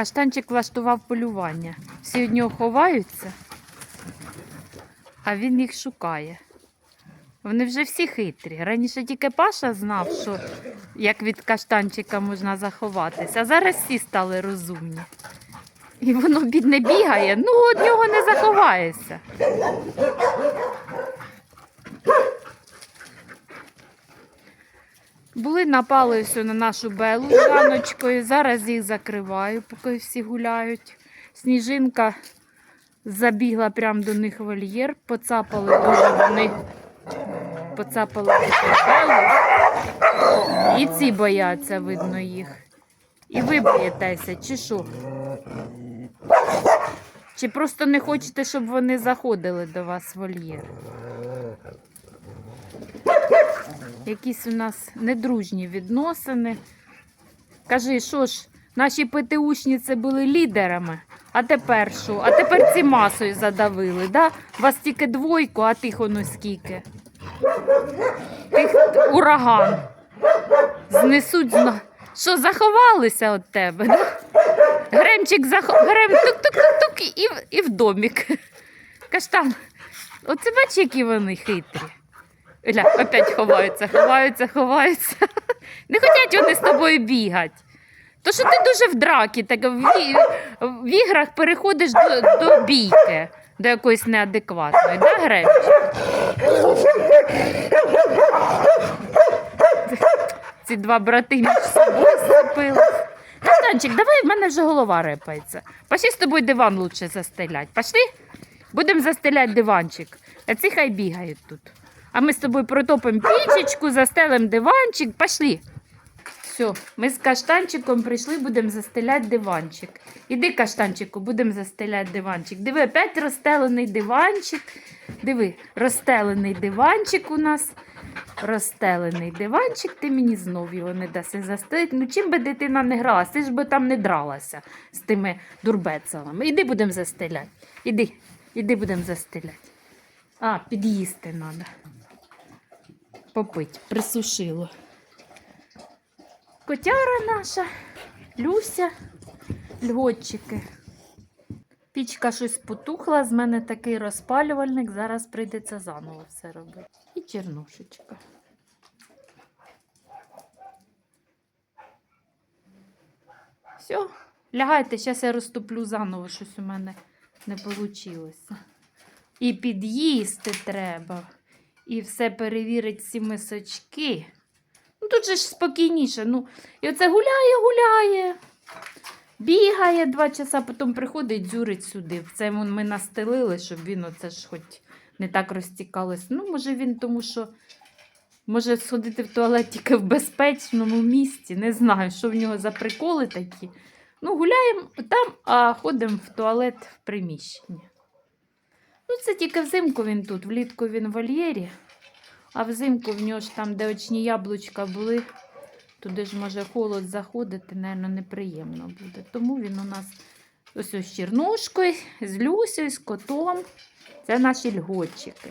Каштанчик влаштував полювання. Всі від нього ховаються, а він їх шукає. Вони вже всі хитрі. Раніше тільки Паша знав, що як від каштанчика можна заховатися, а зараз всі стали розумні. І воно бідне бігає, ну від нього не заховаєшся. Були напали все на нашу белу з. Зараз їх закриваю, поки всі гуляють. Сніжинка забігла прямо до них вольєр, поцапали дуже вони. Поцапали белу. І ці бояться, видно їх. І ви боїтеся, чи що? Чи просто не хочете, щоб вони заходили до вас в вольєр? Якісь у нас недружні відносини. Кажи, що ж, наші ПТУшниці були лідерами, а тепер що? А тепер ці масою задавили, да? Вас тільки двойку, а тих воно скільки. Тих ураган. Знесуть зна. Що, заховалися від тебе? Да? Гремчик захо... Грем тук-тук-тук-тук і, в- і в домік. Каштан, оце бач, які вони хитрі. Ля, опять ховаються, ховаються, ховаються. Не хочуть вони з тобою бігати. То що ти дуже в дракі, так в, в іграх переходиш до, до бійки, до якоїсь неадекватної, да, Гремчик? Ці два брати між собою сцепились. Каштанчик, давай в мене вже голова репається. Пошли з тобою диван лучше застелять. Пошли? Будемо застеляти диванчик. А ці хай бігають тут. А ми з тобою протопимо пічечку, застелимо диванчик. Пошли. Все, ми з каштанчиком прийшли, будемо застеляти диванчик. Іди, каштанчику, будемо застеляти диванчик. Диви, опять розстелений диванчик. Диви, розстелений диванчик у нас. Розстелений диванчик, ти мені знов його не даси застелити. Ну чим би дитина не гралася, ти ж би там не дралася з тими дурбецелами. Іди будемо застеляти. Іди, іди будемо застеляти. А, під'їсти треба. Попить, присушило. Котяра наша, Люся, льготчики. Пічка щось потухла, з мене такий розпалювальник, зараз прийдеться заново все робити. І чернушечка. Все, лягайте, зараз я розтоплю заново, щось у мене не вийшло. І під'їсти треба, і все перевірити всі мисочки. Ну тут же ж спокійніше. Ну, і оце гуляє, гуляє. Бігає два часа, потім приходить, дзюрить сюди. Це ми настелили, щоб він оце ж хоч не так розтікалось. Ну, може він тому, що може сходити в туалет тільки в безпечному місці. Не знаю, що в нього за приколи такі. Ну, гуляємо там, а ходимо в туалет в приміщенні. Ну, це тільки взимку він тут, влітку він в вольєрі. А взимку в нього ж там, де очні яблучка були, туди ж може холод заходити, напевно, неприємно буде. Тому він у нас ось з чернушкою, з Люсею, з котом. Це наші льготчики.